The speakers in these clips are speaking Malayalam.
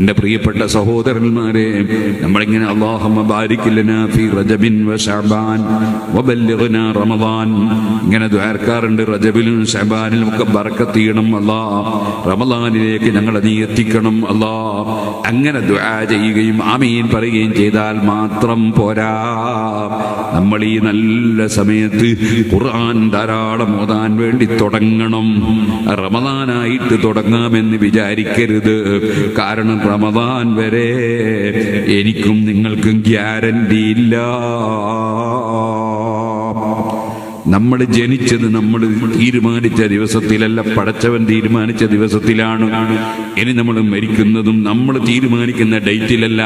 എന്റെ പ്രിയപ്പെട്ട സഹോദരന്മാരെ നമ്മളിങ്ങനെ റമദാൻ. ഇങ്ങനെ ദ്വാരക്കാറുണ്ട് റജബിലും ഷബാനിലും ഒക്കെ ബർക്കത്ത് ചെയ്യണം അല്ലാ. റമദാനിലേക്ക് ഞങ്ങളെ നീ എത്തിക്കണം അല്ലാ. അങ്ങനെ ദ്വാ ചെയ്യുകയും ആമീൻ പറയുകയും ചെയ്താൽ മാത്രം പോരാ. നമ്മൾ ഈ നല്ല സമയത്ത് ഖുർആൻ ധാരാളം ഓതാൻ വേണ്ടി തുടങ്ങണം. റമദാനായിട്ട് തുടങ്ങാമെന്ന് വിചാരിക്കരുത്. കാരണം റമദാൻ വരെ എനിക്കും നിങ്ങൾക്കും ഗ്യാരണ്ടി ഇല്ല. നമ്മൾ ജനിച്ചത് നമ്മൾ തീരുമാനിച്ച ദിവസത്തിലല്ല പടച്ചവൻ തീരുമാനിച്ച ദിവസത്തിലാണ്. ഇനി നമ്മൾ മരിക്കുന്നതും നമ്മൾ തീരുമാനിക്കുന്ന ഡേറ്റിലല്ല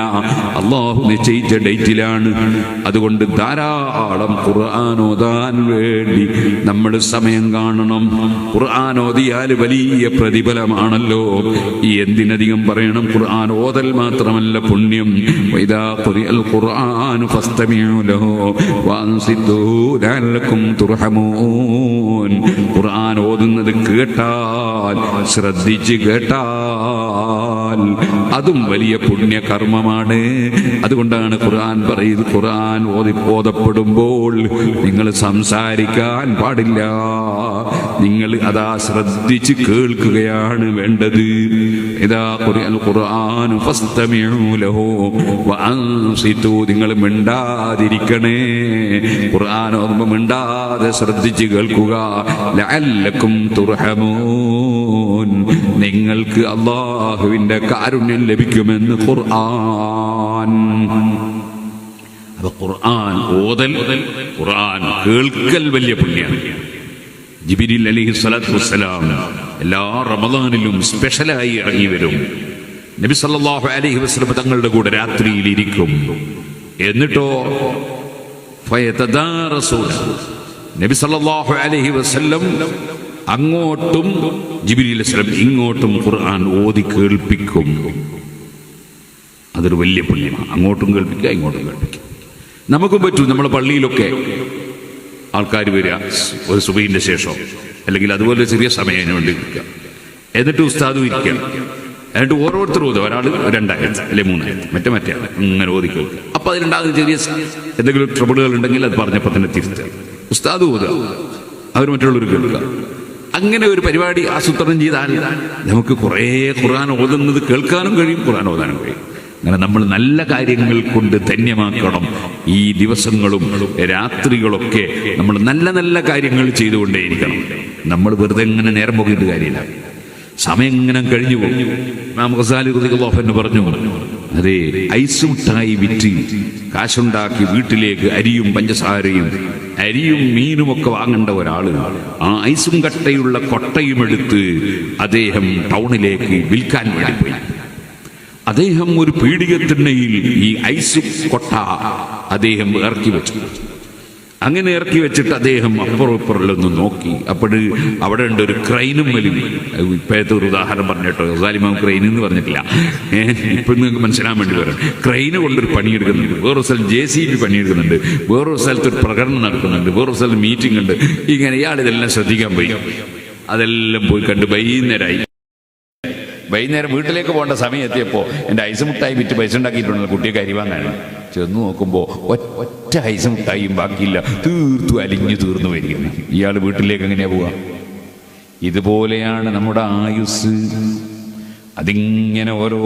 അള്ളാഹു നിശ്ചയിച്ച ഡേറ്റിലാണ്. അതുകൊണ്ട് ധാരാളം ഖുർആൻ ഓതാൻ വേണ്ടി നമ്മൾ സമയം കാണണം. ഖുർആൻ ഓതിയാൽ വലിയ പ്രതിഫലമാണല്ലോ. ഈ എന്തിനധികം പറയണം? ഖുർആൻ ഓതൽ മാത്രമല്ല പുണ്യം. ഖുർആൻ ഫസ്തമിഉ ലഹു വഅൻസിതു ലഅല്ലക്കും തുർഹമൂൻ ഖുർആൻ ഓതുന്നത് കേട്ടാൽ ശ്രദ്ധിച്ച് കേട്ടാൽ അതും വലിയ പുണ്യകർമ്മമാണ്. അതുകൊണ്ടാണ് ഖുർആൻ പറയുന്നത് ഖുർആൻ ഓതി ഓതപ്പെടുമ്പോൾ നിങ്ങൾ സംസാരിക്കാൻ പാടില്ല. നിങ്ങൾ അതാ ശ്രദ്ധിച്ച് കേൾക്കുകയാണ് വേണ്ടത്. ഇതാ ഖുർആൻ വഅൻസിതു നിങ്ങൾ മിണ്ടാതിരിക്കണേ. ഖുർആൻ ഓതുമ്പോൾ മിണ്ടാതെ ശ്രദ്ധിച്ച് കേൾക്കുക. ലഅല്ലക്കും തുർഹമൂൻ. നിങ്ങൾക്ക് അള്ളാഹുവിന്റെ കാരുണ്യം ലഭിക്കുമെന്ന് ഖുർആൻ. ഖുർആൻ ഓതൽ ഖുർആൻ കേൾക്കൽ വലിയ പുണ്യാണ്. ജിബിരിൽ അലൈഹി സ്വലാത്തു വസ്സലാം എല്ലാ റമദാനിലും സ്പെഷ്യലായി ഇറങ്ങി വരും. നബി സല്ലല്ലാഹു അലൈഹി വസല്ലം തങ്ങളുടെ കൂടെ രാത്രിയിൽ ഇരിക്കും. എന്നിട്ടോ? നബി സല്ലല്ലാഹു അലൈഹി വസല്ലം അങ്ങോട്ടും അലൈഹിസ്സലാം ഇങ്ങോട്ടും ഖുർആൻ ഓതി കേൾപ്പിക്കും. അതൊരു വലിയ പുണ്യമാണ്. അങ്ങോട്ടും കേൾപ്പിക്കുക ഇങ്ങോട്ടും കേൾപ്പിക്കുക. നമുക്കും പറ്റും നമ്മുടെ പള്ളിയിലൊക്കെ ആൾക്കാർ വരിക ഒരു സുബൈന്റെ ശേഷം അല്ലെങ്കിൽ അതുപോലെ ചെറിയ സമയം അതിന് വേണ്ടി ഇരിക്കുക എന്നിട്ട് ഉസ്താദും ഇരിക്കുക. എന്നിട്ട് ഓരോരുത്തരും ഓതുക. ഒരാൾ രണ്ടായിരത്തി അല്ലെങ്കിൽ മൂന്നായിരത്തി മറ്റേ മറ്റേ അങ്ങനെ ഓതി കേൾക്കുക. അപ്പൊ അതിലുണ്ടാകുന്ന ചെറിയ എന്തെങ്കിലും ട്രബിളുകൾ ഉണ്ടെങ്കിൽ അത് പറഞ്ഞപ്പോൾ തന്നെ തിരുത്തുക. ഉസ്താദ് ഓതുക. അവർ മറ്റുള്ളവർ കേൾക്കുക. അങ്ങനെ ഒരു പരിപാടി ആസൂത്രണം ചെയ്താൽ നമുക്ക് കുറേ ഖുർആൻ ഓതുന്നത് കേൾക്കാനും കഴിയും ഖുർആൻ ഓതാനും കഴിയും. അങ്ങനെ നമ്മൾ നല്ല കാര്യങ്ങൾ കൊണ്ട് ധന്യമാക്കണം. ഈ ദിവസങ്ങളും രാത്രികളൊക്കെ നമ്മൾ നല്ല നല്ല കാര്യങ്ങൾ ചെയ്തുകൊണ്ടേയിരിക്കണം. നമ്മൾ വെറുതെ ഇങ്ങനെ നേരം പോകിയിട്ട് കാര്യമില്ല. സമയം ഇങ്ങനെ കഴിഞ്ഞു പോകും. റളിയല്ലാഹു അൻഹു പറഞ്ഞു. അതെ ഐസ് മുട്ടായി വിറ്റ് കാശുണ്ടാക്കി വീട്ടിലേക്ക് അരിയും പഞ്ചസാരയും അരിയും മീനും ഒക്കെ വാങ്ങേണ്ട ഒരാൾ ആ ഐസും കട്ടയുള്ള കൊട്ടയും എടുത്ത് അദ്ദേഹം ടൗണിലേക്ക് വിൽക്കാൻ വേണ്ടി പോയി. അദ്ദേഹം ഒരു പീഡികത്തിണ്ണയിൽ ഈ ഐസ് കൊട്ട അദ്ദേഹം ഇറക്കി വെച്ചു. അങ്ങനെ ഇറക്കി വെച്ചിട്ട് അദ്ദേഹം അപ്പുറം നോക്കി. അപ്പോൾ അവിടെ ഉണ്ട് ഒരു ക്രൈനും വലിയ ഇപ്പോഴത്തെ ഒരു ഉദാഹരണം പറഞ്ഞിട്ടോ സാലിമാം ക്രൈൻ എന്ന് പറഞ്ഞിട്ടില്ല. ഇപ്പൊ നിങ്ങൾക്ക് മനസ്സിലാൻ വേണ്ടി വരാം. ക്രൈന് കൊണ്ടൊരു പണിയെടുക്കുന്നുണ്ട്. വേറൊരു സ്ഥലം ജെ സി ബി പണിയെടുക്കുന്നുണ്ട്. വേറൊരു സ്ഥലത്ത് ഒരു പ്രകടനം നടക്കുന്നുണ്ട്. വേറൊരു സ്ഥലത്ത് മീറ്റിംഗ് ഉണ്ട്. ഇങ്ങനെ ഇയാൾ ഇതെല്ലാം ശ്രദ്ധിക്കാൻ പോയി. അതെല്ലാം പോയി കണ്ട് വൈകുന്നേരമായി വൈകുന്നേരം വീട്ടിലേക്ക് പോകേണ്ട സമയം എത്തിയപ്പോൾ എന്റെ ഐസ് മുട്ടായി വിറ്റ് പൈസ ഉണ്ടാക്കിയിട്ടുണ്ടല്ലോ കുട്ടിയെ കരിവാങ്ങാണ് ചെന്ന് നോക്കുമ്പോൾ ഒറ്റ ഐസും ടൈം ബാക്കിയില്ല. തീർത്തു അലിഞ്ഞു തീർന്നു വരികയാണ്. ഇയാൾ വീട്ടിലേക്ക് എങ്ങനെയാ പോവുക ഇതുപോലെയാണ് നമ്മുടെ ആയുസ്. അതിങ്ങനെ ഓരോ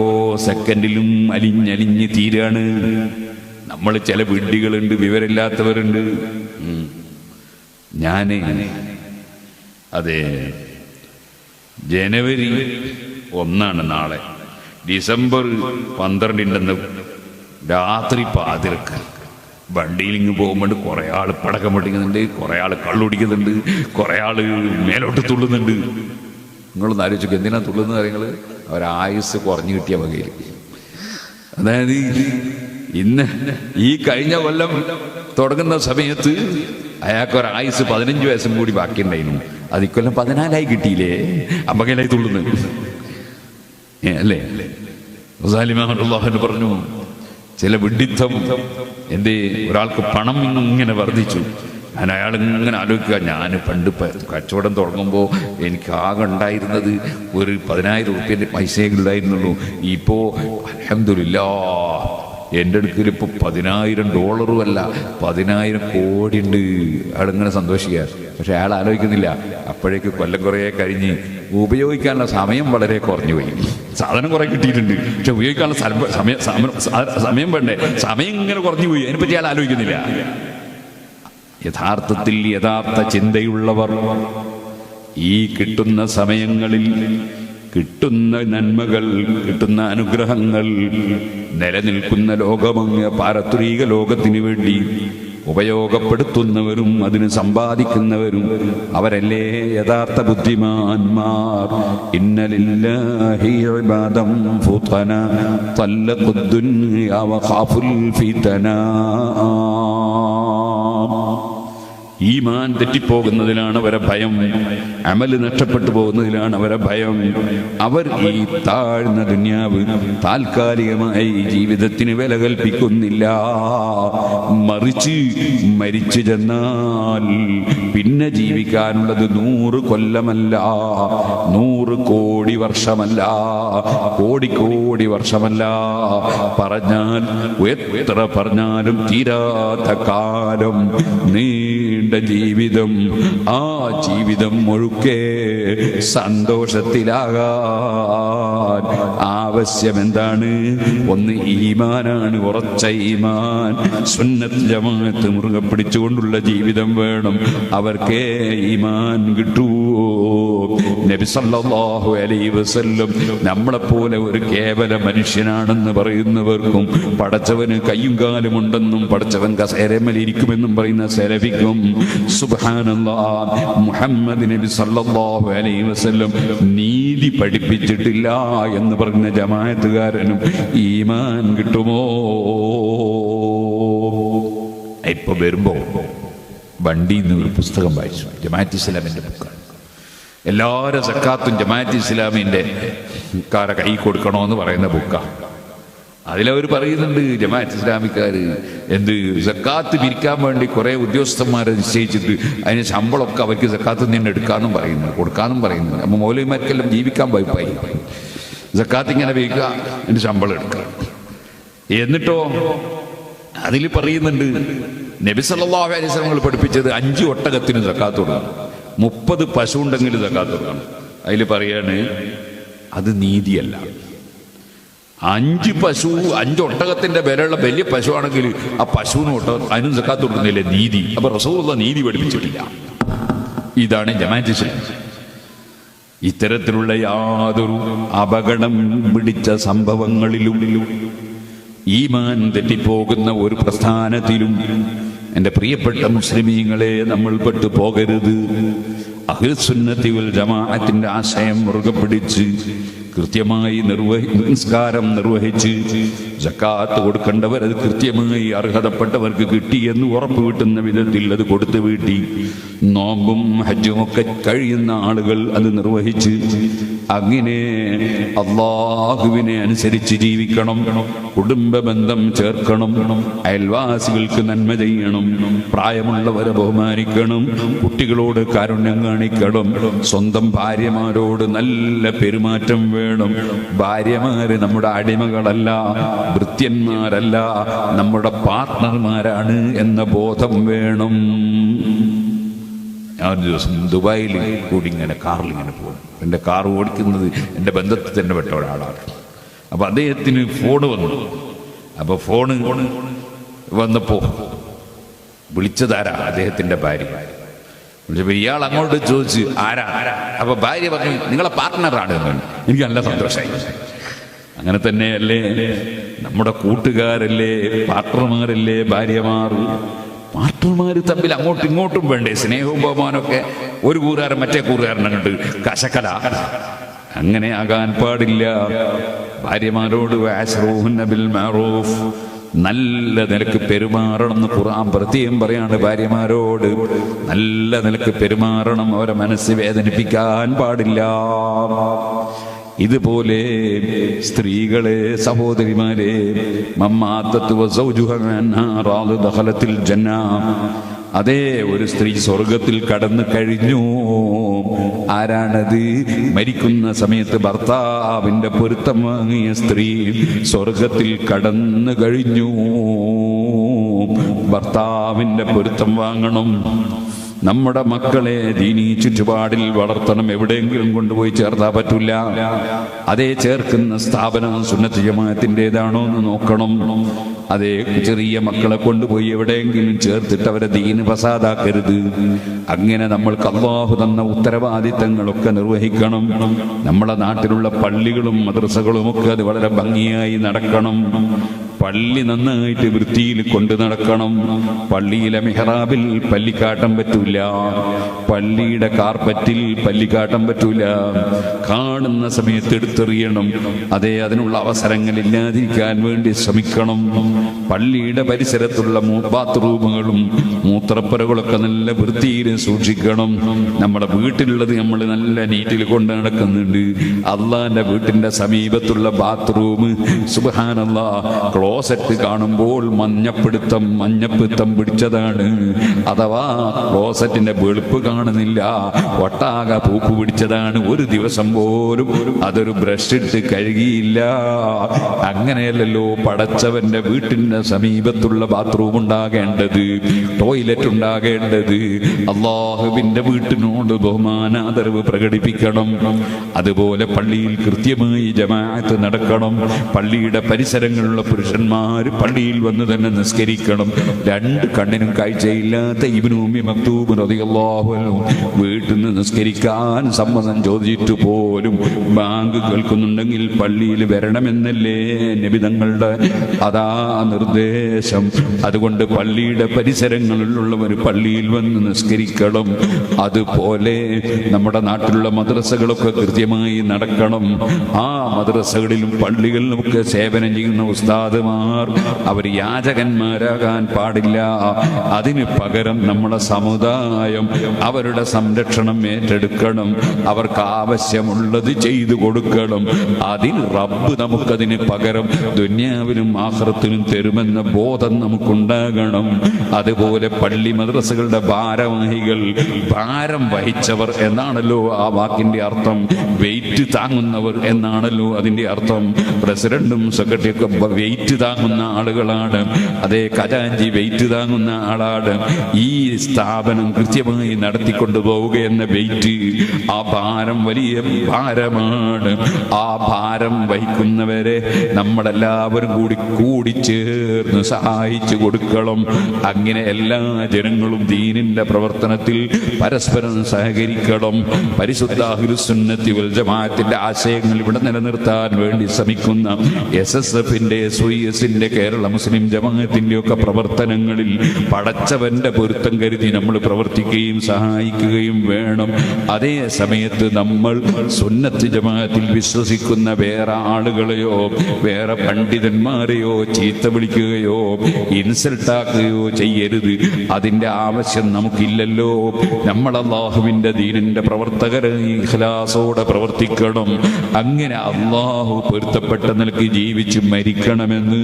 സെക്കൻഡിലും അലിഞ്ഞലിഞ്ഞ് തീരാണ്. നമ്മൾ ചില വിഡ്ഢികളുണ്ട് വിവരമില്ലാത്തവരുണ്ട്. ഞാൻ അതെ ജനുവരി ഒന്നാണ് നാളെ. ഡിസംബർ പന്ത്രണ്ടിന്റെ രാത്രി പാതിരക്ക്. വണ്ടിയിൽ ഇങ്ങ് പോകുമ്പോൾ കുറേ ആൾ പടക്കം പൊട്ടിക്കുന്നുണ്ട് കുറേ ആൾ കള്ളുടിക്കുന്നുണ്ട് കുറേ ആൾ മേലോട്ട് തുള്ളുന്നുണ്ട്. നിങ്ങളൊന്ന് ആലോചിച്ചു എന്തിനാ തുള്ളുന്നത് കാര്യങ്ങൾ അവരായുസ് കുറഞ്ഞു കിട്ടിയ വകയിൽ. അതായത് ഇന്ന് ഈ കഴിഞ്ഞ കൊല്ലം തുടങ്ങുന്ന സമയത്ത് അയാൾക്ക് ഒരു ആയുസ് പതിനഞ്ച് വയസ്സും കൂടി ബാക്കിയുണ്ടായിരുന്നു. അത് ഇക്കൊല്ലം പതിനാലായി കിട്ടിയില്ലേ? അമ്മകയിലായി തുള്ളുന്നു. അല്ലേ? അല്ലേ പറഞ്ഞു ചില വിഡിത്തം എന്തേ ഒരാൾക്ക് പണം ഇങ്ങനെ വർദ്ധിച്ചു. ഞാൻ അയാൾ ഇങ്ങനെ ആലോചിക്കുക ഞാൻ പണ്ട് കച്ചവടം തുടങ്ങുമ്പോൾ എനിക്ക് ആകെ ഉണ്ടായിരുന്നത് ഒരു പതിനായിരം റുപ്യന്റെ പൈസയെ ഉണ്ടായിരുന്നുള്ളൂ ഇപ്പോൾ അലഹമില്ല എന്റെ അടുക്കൽ ഇപ്പോൾ പതിനായിരം ഡോളറും അല്ല പതിനായിരം കോടി ഉണ്ട്. അയാളിങ്ങനെ സന്തോഷിക്കുക. പക്ഷെ അയാൾ ആലോചിക്കുന്നില്ല. അപ്പോഴേക്ക് കൊല്ലം കുറേ കഴിഞ്ഞ് ഉപയോഗിക്കാനുള്ള സമയം വളരെ കുറഞ്ഞു പോയി. സാധനം കുറേ കിട്ടിയിട്ടുണ്ട്. പക്ഷെ ഉപയോഗിക്കാനുള്ള സമയം സമയം സമയം വേണ്ടേ? സമയം ഇങ്ങനെ കുറഞ്ഞു പോയി. അതിനെപ്പറ്റി അയാൾ ആലോചിക്കുന്നില്ല. യഥാർത്ഥത്തിൽ യഥാർത്ഥ ചിന്തയുള്ളവർ ഈ കിട്ടുന്ന സമയങ്ങളിൽ കിട്ടുന്ന നന്മകൾ കിട്ടുന്ന അനുഗ്രഹങ്ങൾ നിലനിൽക്കുന്ന ലോകമങ്ങ് പാരത്രീക ലോകത്തിന് വേണ്ടി ഉപയോഗപ്പെടുത്തുന്നവരും അതിന് സമ്പാദിക്കുന്നവരും അവരല്ലേ യഥാർത്ഥ ബുദ്ധിമാന്മാർ. ഇന്നലില്ലാഹി ഈമാൻ തെറ്റിപ്പോകുന്നതിലാണ് അവരെ ഭയം. അമൽ നഷ്ടപ്പെട്ടു പോകുന്നതിലാണ് അവരെ ഭയം. അവർ ഈ താഴ്ന്ന ദുന്യാവ് താൽക്കാലികമായി ജീവിതത്തിന് വില കൽപ്പിക്കുന്നില്ല. മറിച്ച് മരിച്ചു ചെന്നാൽ പിന്നെ ജീവിക്കാനുള്ളത് നൂറ് കൊല്ലമല്ല നൂറ് കോടി വർഷമല്ല കോടിക്കോടി വർഷമല്ല. പറഞ്ഞാൽ എത്ര പറഞ്ഞാലും തീരാത്ത കാലം നീണ്ട ജീവിതം ആ ജീവിതം മുഴുക്കെ സന്തോഷത്തിലാകാൻ. ആവശ്യം എന്താണ് ഒന്ന് ഈമാനാണ് ഉറച്ച ഈമാൻ. സുന്നത്ത് ജമാഅത്ത് മുറുകെ പിടിച്ചുകൊണ്ടുള്ള ജീവിതം വേണം. അവർക്കേ ഈമാൻ കിട്ടൂ. നബിസല്ലാഹു അലൈ വസല്ലം നമ്മളെപ്പോലെ ഒരു കേവല മനുഷ്യനാണെന്ന് പറയുന്നവർക്കും പടച്ചവന് കയ്യും കാലും ഉണ്ടെന്നും പടച്ചവൻ കസേരമലിരിക്കുമെന്നും പറയുന്ന സെലഫിക്കും സുബ്ഹാനല്ലാ മുഹമ്മദ് നബി സല്ലല്ലാഹു അലൈഹി വസല്ലം നീതി പഠിപ്പിച്ചിട്ടില്ല എന്ന് പറഞ്ഞ ജമാഅത്തുകാരനും ഈമാൻ കിട്ടുമോ? ഇപ്പൊ വരുമ്പോ വണ്ടിയിൽ ഒരു പുസ്തകം വായിച്ചു ജമാഅത്ത് ഇസ്ലാമിന്റെ ബുക്കാണ് എല്ലാവരും സക്കാത്തും ജമാഅത്ത് ഇസ്ലാമിന്റെ കാരെ കൈ കൊടുക്കണമെന്ന് പറയുന്ന ബുക്കാണ് അതിലവർ പറയുന്നുണ്ട് ജമാഅത്ത് ഇസ്ലാമിക്കാർ എന്ത് സക്കാത്ത് പിരിക്കാൻ വേണ്ടി കുറേ ഉദ്യോഗസ്ഥന്മാരെ നിശ്ചയിച്ചിട്ട് അതിന് ശമ്പളമൊക്കെ അവർക്ക് സക്കാത്ത് നിന്ന് എടുക്കാനും പറയുന്നു കൊടുക്കാനും പറയുന്നു. അപ്പോൾ മൗലവിമാർക്കെല്ലാം ജീവിക്കാൻ വൈപ്പായി സക്കാത്ത് ഇങ്ങനെ വയ്ക്കുക അതിന് ശമ്പളം എടുക്കുക. എന്നിട്ടോ അതിൽ പറയുന്നുണ്ട് നബി അലൈഹി വസല്ലം പഠിപ്പിച്ചത് അഞ്ച് ഒട്ടകത്തിന് സക്കാത്ത് കൊടുക്കണം. മുപ്പത് പശു ഉണ്ടെങ്കിൽ സക്കാത്ത് കൊടുക്കണം. അതിൽ പറയാണ് അത് നീതിയല്ല. അഞ്ച് പശു അഞ്ച് ഒട്ടകത്തിന്റെ വിലയുള്ള വലിയ പശു ആണെങ്കിൽ ആ പശുവിന് ഒട്ട അതിനും സക്കാത്ത് കൊടുക്കുന്നില്ലേ? നീതി. അപ്പൊ റസൂലുള്ള നീതി പഠിപ്പിച്ചിട്ടില്ല. ഇതാണ് ജമാറ്റിസ്. ഇത്തരത്തിലുള്ള യാതൊരു അപകടം പിടിച്ച സംഭവങ്ങളിലും ഈമാൻ തെറ്റിപ്പോകുന്ന ഒരു പ്രസ്ഥാനത്തിലും എന്റെ പ്രിയപ്പെട്ട മുസ്ലിമീങ്ങളെ നമ്മൾ പെട്ടു പോകരുത്. അഹിസുന്നത്തി വൽ ജമാഅത്തിന്റെ ആശയം മുറുകെ പിടിച്ച് കൃത്യമായി നിർവഹി നിസ്കാരം നിർവഹിച്ച് ജക്കാത്ത് കൊടുക്കേണ്ടവർ അത് കൃത്യമായി അർഹതപ്പെട്ടവർക്ക് കിട്ടി എന്ന് ഉറപ്പ് കിട്ടുന്ന വിധത്തിൽ അത് കൊടുത്തു വീട്ടി. നോമ്പും ഹജ്ജും ഒക്കെ കഴിയുന്ന ആളുകൾ അത് നിർവഹിച്ച് അങ്ങനെ അള്ളാഹുവിനെ അനുസരിച്ച് ജീവിക്കണം കുടുംബ ബന്ധം ചേർക്കണം അയൽവാസികൾക്ക് നന്മ ചെയ്യണം പ്രായമുള്ളവരെ ബഹുമാനിക്കണം കുട്ടികളോട് കാരുണ്യം കാണിക്കണം സ്വന്തം ഭാര്യമാരോട് നല്ല പെരുമാറ്റം വേണം. ഭാര്യമാര് നമ്മുടെ അടിമകളല്ല വൃത്യന്മാരല്ല നമ്മുടെ പാർട്ട്ണർമാരാണ് എന്ന ബോധം വേണം. ഞാൻ ഒരു ദിവസം ദുബായിൽ കൂടി ഇങ്ങനെ കാറിൽ ഇങ്ങനെ പോകും. എന്റെ കാർ ഓടിക്കുന്നത് എന്റെ ബന്ധത്തിൽ തന്നെ പെട്ട ഒരാളാണ്. അപ്പൊ അദ്ദേഹത്തിന് ഫോൺ വന്നു. അപ്പൊ ഫോണ് വന്നപ്പോ വിളിച്ചതാരാ അദ്ദേഹത്തിന്റെ ഭാര്യ? ഇയാൾ അങ്ങോട്ട് ചോദിച്ച് ആരാ? അപ്പൊ ഭാര്യ പറഞ്ഞു നിങ്ങളെ പാർട്ട്ണറാണ്. എനിക്ക് നല്ല സന്തോഷമായി അങ്ങനെ തന്നെയല്ലേ നമ്മുടെ കൂട്ടുകാരല്ലേ പാർട്ട്ണർമാരല്ലേ ഭാര്യമാർ? പാർട്ട്ണർമാർ തമ്മിൽ അങ്ങോട്ടും ഇങ്ങോട്ടും വേണ്ടേ? സ്നേഹവും ബഹുമാനമൊക്കെ ഒരു കൂറുകാരൻ മറ്റേ കൂറുകാരൻ അങ്ങോട്ട് കശക്കല. അങ്ങനെ ആകാൻ പാടില്ല. ഭാര്യമാരോട് ബിൽ മഅറൂഫ് നല്ല നിലയ്ക്ക് പെരുമാറണം എന്ന് ഖുർആൻ പ്രത്യേകം പറയാണ്. ഭാര്യമാരോട് നല്ല നിലയ്ക്ക് പെരുമാറണം. അവരെ മനസ്സ് വേദനിപ്പിക്കാൻ പാടില്ല. ഇതുപോലെ സ്ത്രീകളെ സഹോദരിമാരെ മമ്മാത്തത്വ ദഖലത്തിൽ ജന്ന അതേ ഒരു സ്ത്രീ സ്വർഗത്തിൽ കടന്നു കഴിഞ്ഞു. ആരാണത്? മരിക്കുന്ന സമയത്ത് ഭർത്താവിന്റെ പൊരുത്തം വാങ്ങിയ സ്ത്രീ സ്വർഗത്തിൽ കടന്നു കഴിഞ്ഞു. ഭർത്താവിന്റെ പൊരുത്തം വാങ്ങണം. നമ്മുടെ മക്കളെ ദീനി ചുറ്റുപാടിൽ വളർത്തണം. എവിടെയെങ്കിലും കൊണ്ടുപോയി ചേർത്താൻ പറ്റില്ല അതേ ചേർക്കുന്ന സ്ഥാപനം സുന്നത്ത് ജമാഅത്തിന്റെതാണോ എന്ന് നോക്കണം. അതേ ചെറിയ മക്കളെ കൊണ്ടുപോയി എവിടെയെങ്കിലും ചേർത്തിട്ട് അവരെ ദീന് പ്രസാദാക്കരുത് അങ്ങനെ നമ്മൾക്ക് അള്ളാഹു തന്ന ഉത്തരവാദിത്തങ്ങളൊക്കെ നിർവഹിക്കണം. നമ്മുടെ നാട്ടിലുള്ള പള്ളികളും മദ്രസകളും ഒക്കെ അത് വളരെ ഭംഗിയായി നടക്കണം. പള്ളി നന്നായിട്ട് വൃത്തിയിൽ കൊണ്ടു നടക്കണം. പള്ളിയിലെ മെഹ്റാബിൽ പല്ലിക്കാട്ടം പറ്റൂല. പള്ളിയുടെ കാർപ്പറ്റിൽ പല്ലിക്കാട്ടം പറ്റൂല. കാണുന്ന സമയത്ത് എടുത്തെറിയണം. അതേ അതിനുള്ള അവസരങ്ങൾ ഇല്ലാതിരിക്കാൻ വേണ്ടി ശ്രമിക്കണം. പള്ളിയുടെ പരിസരത്തുള്ള ബാത്റൂമുകളും മൂത്രപ്പുരകളൊക്കെ നല്ല വൃത്തിയിൽ സൂക്ഷിക്കണം. നമ്മുടെ വീട്ടിലുള്ളത് നമ്മൾ നല്ല നീറ്റിൽ കൊണ്ട് നടക്കുന്നുണ്ട്. അള്ളാന്റെ വീട്ടിന്റെ സമീപത്തുള്ള ബാത്റൂം. സുബാനല്ല ക്ലോസറ്റ് കാണുമ്പോൾ മഞ്ഞപ്പിടുത്തം മഞ്ഞപ്പിത്തം പിടിച്ചതാണ്. അഥവാ ക്ലോസറ്റിന്റെ വെളുപ്പ് കാണുന്നില്ല ഒട്ടാകെ പൂപ്പ് പിടിച്ചതാണ്. ഒരു ദിവസം പോലും അതൊരു ബ്രഷ് ഇട്ട് കഴുകിയില്ല. അങ്ങനെയല്ലല്ലോ പടച്ചവന്റെ വീട്ടിന്റെ സമീപത്തുള്ള ബാത്റൂം ഉണ്ടാകേണ്ടത് ടോയ്ലറ്റ് ഉണ്ടാകേണ്ടത്. അള്ളാഹുവിന്റെ വീട്ടിനോട് ബഹുമാനാദരവ് പ്രകടിപ്പിക്കണം. അതുപോലെ പള്ളിയിൽ കൃത്യമായി ജമാഅത്ത് നടക്കണം. പള്ളിയുടെ പരിസരങ്ങളിലുള്ള പുരുഷന്മാർ പള്ളിയിൽ വന്ന് തന്നെ നിസ്കരിക്കണം. രണ്ട് കണ്ണിനും കാഴ്ചയില്ലാത്ത ഇബിനൂമി മക്തൂബ് റളിയല്ലാഹു അൻഹു വീട്ടിൽ നിന്ന് നിസ്കരിക്കാൻ സമ്മതം ചോദിച്ചിട്ട് പോലും ബാങ്ക് കേൾക്കുന്നുണ്ടെങ്കിൽ പള്ളിയിൽ വരണമെന്നല്ലേ നിബിതങ്ങളുടെ അതാ നിർദ്ദേശം. അതുകൊണ്ട് പള്ളിയുടെ പരിസരങ്ങളിലുള്ളവർ പള്ളിയിൽ വന്ന് നിസ്കരിക്കണം. അതുപോലെ നമ്മുടെ നാട്ടിലുള്ള മദ്രസകളൊക്കെ കൃത്യമായി നടക്കണം. ആ മദ്രസകളിലും പള്ളികളിലും ഒക്കെ സേവനം ചെയ്യുന്ന ഉസ്താദുമാർ അവർ യാചകന്മാരാകാൻ പാടില്ല. അതിന് പകരം നമ്മുടെ സമുദായം അവരുടെ സംരക്ഷണം ഏറ്റെടുക്കണം. അവർക്ക് ആവശ്യമുള്ളത് ചെയ്തു കൊടുക്കണം. അതിൽ റബ്ബ് നമുക്കതിന് പകരം ദുന്യാവിനും ആഹ്റത്തിനും തരുമെന്ന ബോധം നമുക്കുണ്ടാകണം. അതുപോലെ പള്ളി മദ്രസകളുടെ ഭാരവാഹികൾ ഭാരം വഹിച്ചവർ എന്നാണല്ലോ ആ വാക്കിന്റെ അർത്ഥം. വെയിറ്റ് താങ്ങുന്നവർ എന്നാണല്ലോ അതിന്റെ അർത്ഥം. പ്രസിഡന്റും സെക്രട്ടറിയൊക്കെ വെയിറ്റ് താങ്ങുന്ന ആളുകളാണ്. അതേ ഖജാഞ്ചി വെയിറ്റ് താങ്ങുന്ന ആളാണ്. ഈ സ്ഥാപനം കൃത്യമായി നടത്തിക്കൊണ്ടു പോവുക എന്ന വെയിറ്റ് ആ ഭാരം വലിയ ഭാരമാണ്. ആ ഭാരം വഹിക്കുന്നവരെ നമ്മളെല്ലാവരും കൂടി കൂടി ചേർന്ന് സഹായിച്ചു കൊടുക്കണം. അങ്ങനെ എല്ലാ ജനങ്ങളും ദീനിന്റെ പ്രവർത്തനത്തിൽ പരസ്പരം സഹകരിക്കണം. പരിശുദ്ധ അഹ്ലുസുന്നത്തി വൽ ജമാഅത്തിന്റെ ആശയങ്ങൾ ഇവിടെ നിലനിർത്താൻ വേണ്ടി ശ്രമിക്കുന്ന എസ് എസ് എഫിന്റെ വൈ എസിന്റെ കേരള മുസ്ലിം ജമാഅത്തിന്റെ ഒക്കെ പ്രവർത്തനങ്ങളിൽ പടച്ചവന്റെ പൊരുത്തം കരുതി നമ്മൾ പ്രവർത്തിക്കുകയും സഹായിക്കുകയും വേണം. അതേ സമയത്ത് നമ്മൾ സുന്നത്ത് ജമാഅത്തിൽ വിശ്വസിക്കുന്ന വേറെ ആളുകളെയോ വേറെ പണ്ഡിതന്മാരെയോ ചീത്ത വിളിക്കുകയോ ഇൻസൾട്ടാക്കുകയോ ചെയ്യരുത്. അതിന്റെ ആവശ്യം നമുക്കില്ലല്ലോ. നമ്മൾ അള്ളാഹുവിന്റെ ദീനിന്റെ പ്രവർത്തകരെ ഇഖ്ലാസോടെ പ്രവർത്തിക്കണം. അങ്ങനെ അള്ളാഹു പൊരുത്തപ്പെട്ട നിലയ്ക്ക് ജീവിച്ച് മരിക്കണമെന്ന്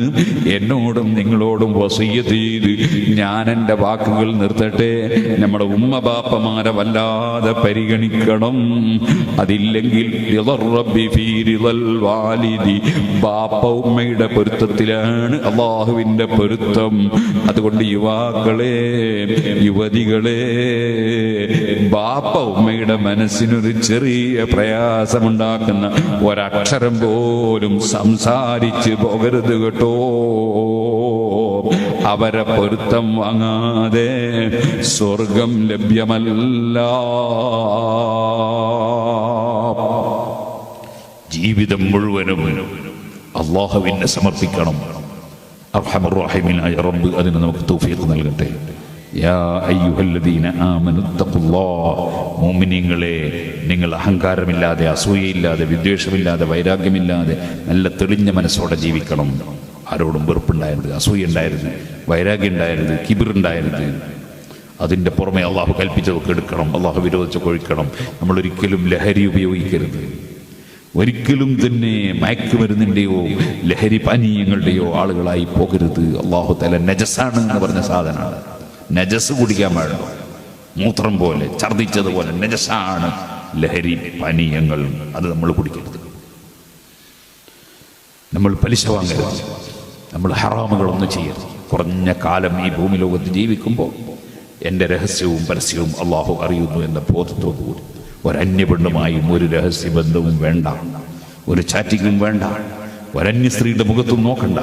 എന്നോടും നിങ്ങളോടും വസയ്യത്ത് ചെയ്ത് ഞാൻ എന്റെ വാക്കുകൾ നിർത്തട്ടെ. നമ്മുടെ ഉമ്മ ബാപ്പമാരെ വല്ലാതെ പരിഗണിക്കണം. അതില്ലെങ്കിൽ ബാപ്പ ഉമ്മയുടെ പൊരുത്തത്തിലാണ് അള്ളാഹുവിന്റെ പൊരുത്തം. അതുകൊണ്ട് യുവാക്കളെ യുവതികളെ ബാപ്പ ഉമ്മയുടെ മനസ്സിനൊരു ചെറിയ പ്രയാസമുണ്ടാക്കുന്ന ഒരക്ഷരം പോലും സംസാരിച്ച് പോകരുത് കേട്ടോ. അവരെ പൊരുത്തം വാങ്ങാതെ സ്വർഗം ലഭ്യമല്ല. ജീവിതം മുഴുവനും അള്ളാഹുവിനെ സമർപ്പിക്കണം. റബ്ബ് അതിന് നമുക്ക് തൗഫീഖ് നൽകട്ടെ. മുഅ്മിനീങ്ങളെ നിങ്ങൾ അഹങ്കാരമില്ലാതെ അസൂയയില്ലാതെ വിദ്വേഷമില്ലാതെ വൈരാഗ്യമില്ലാതെ നല്ല തെളിഞ്ഞ മനസ്സോടെ ജീവിക്കണം. ആരോടും വെറുപ്പുണ്ടായിരുന്നത് അസൂയ ഉണ്ടായിരുന്നു വൈരാഗ്യം ഉണ്ടായിരുന്നു കിബിറുണ്ടായിരുന്നത് അതിന്റെ പുറമെ അള്ളാഹു കൽപ്പിച്ചതൊക്കെ എടുക്കണം അള്ളാഹു വിരോധിച്ച കൊഴിക്കണം നമ്മൾ ഒരിക്കലും ലഹരി ഉപയോഗിക്കരുത്. ഒരിക്കലും തന്നെ മയക്കുമരുന്നിന്റെയോ ലഹരി പാനീയങ്ങളുടെയോ ആളുകളായി പോകരുത്. അള്ളാഹു തല നജസാണ് എന്ന് പറഞ്ഞ സാധനമാണ്. നജസ് കുടിക്കാൻ പാടുള്ളൂ. മൂത്രം പോലെ ഛർദിച്ചതുപോലെ നജസാണ് ലഹരി പാനീയങ്ങൾ. അത് നമ്മൾ കുടിക്കരുത്. നമ്മൾ പലിശ വാങ്ങരുത്. നമ്മൾ ഹറാമുകളൊന്നും ചെയ്യരുത്. കുറഞ്ഞ കാലം ഈ ഭൂമി ലോകത്ത് ജീവിക്കുമ്പോൾ എന്റെ രഹസ്യവും പരസ്യവും അള്ളാഹു അറിയുന്നു എന്ന ബോധത്തോടുകൂടി ഒരന്യപെണ്ണുമായും ഒരു രഹസ്യബന്ധവും വേണ്ട. ഒരു ചാറ്റിങ്ങും വേണ്ട. ഒരന്യ സ്ത്രീയുടെ മുഖത്തും നോക്കണ്ട.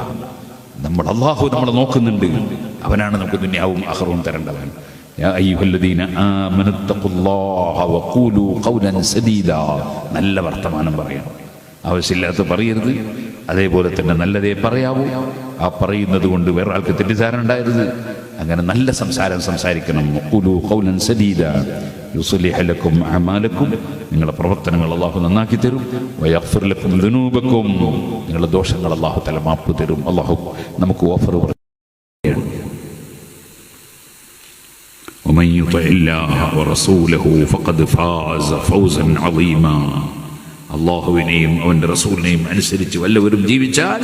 നമ്മൾ അള്ളാഹു നമ്മൾ നോക്കുന്നുണ്ട്. അവനാണ് നമുക്ക് ദുന്യാവും അഹറവും തരേണ്ടവൻ. നല്ല വർത്തമാനം പറയണം. ആവശ്യമില്ലാത്ത പറയരുത്. അതേപോലെ തന്നെ നല്ലതേ പറയാവൂ ആ പറയുന്നത് കൊണ്ട് വേറെ ആൾക്ക് തെറ്റിദ്ധാരണ ഉണ്ടായിരുത് അങ്ങനെ നല്ല സംസാരം സംസാരിക്കണം ഖുലൂ ഖൗലൻ സദീദ യുസ്ലിഹ് ലക്കും അഅമാലക്കും നിങ്ങളുടെ പ്രവർത്തനങ്ങൾ അള്ളാഹു നന്നാക്കി തരും വയഗ്ഫിർ ലക്കും ദുനൂബക്കും നിങ്ങളുടെ ദോഷങ്ങൾ അള്ളാഹു തല മാപ്പ് തരും അള്ളാഹു നമുക്ക് ഓഫർ ومن يطع الله ورسوله فقد فاز فوزا عظيما അള്ളാഹുവിനെയും അവന്റെ റസൂലിനെയും അനുസരിച്ച് വല്ലവരും ജീവിച്ചാൽ.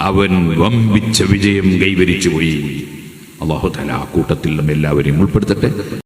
അവൻ വമ്പിച്ച വിജയം കൈവരിച്ചു പോയി അള്ളാഹു തല ആ കൂട്ടത്തിൽ നമ്മെല്ലാവരെയും ഉൾപ്പെടുത്തട്ടെ